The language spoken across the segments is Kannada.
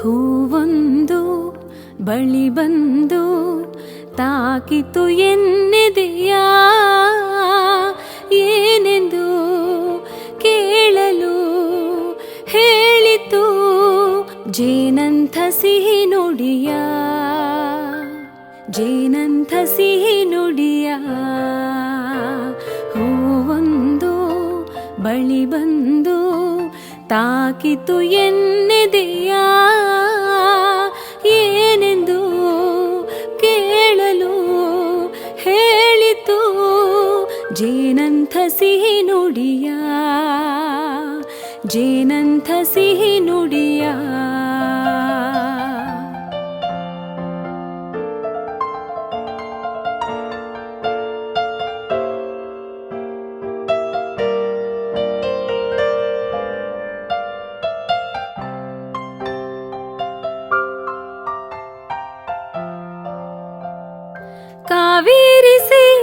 ಹೂವೊಂದು, ಬಳಿ ಬಂದು ತಾಕಿತು ಎನ್ನೆದೆಯ? ಏನೆಂದು ಕೇಳಲು ಹೇಳಿತು? ಜೇನಂಥ ಸಿಹಿ ನುಡಿಯ ಜೇನಂಥ ಸಿಹಿ ನುಡಿಯ ಹೂವೊಂದು, ಬಳಿ ಬಂದು ತಾಕಿತು ಎನ್ನೆದೆಯ जीनन्थ सिहिनुहि नुडिया। कावेरि सि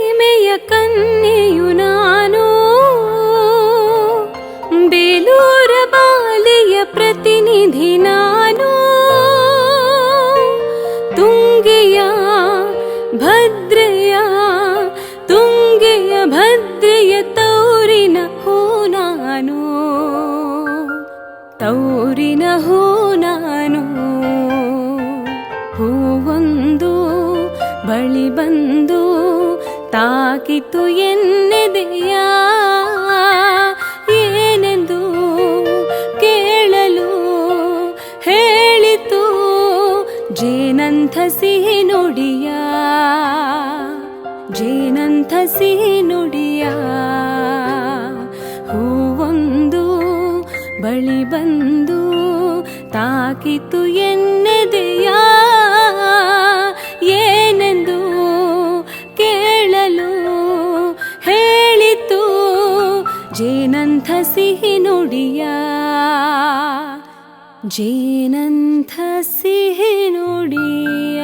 ಭದ್ರೆಯ ತೌರಿನ ಹೂ ನಾನು, ತೌರಿನ ಹೂ ನಾನು. ಹೂವೊಂದು ಬಳಿ ಬಂದು ತಾಕಿತು ಎನ್ನೆದೆಯ? ಏನೆಂದು ಕೇಳಲು ಹೇಳಿತು? ಜೇನಂಥ ಸಿಹಿ ನುಡಿಯ ಜೇನಂಥ ಸಿಹಿ ನುಡಿಯ ಬಳಿ ಬಂದು ತಾಕಿತು ಎನ್ನೆದೆಯ? ಏನೆಂದು ಕೇಳಲು ಹೇಳಿತು? ಜೇನಂಥ ಸಿಹಿ ನುಡಿಯ? ಜೇನಂಥ ಸಿಹಿ ನುಡಿಯ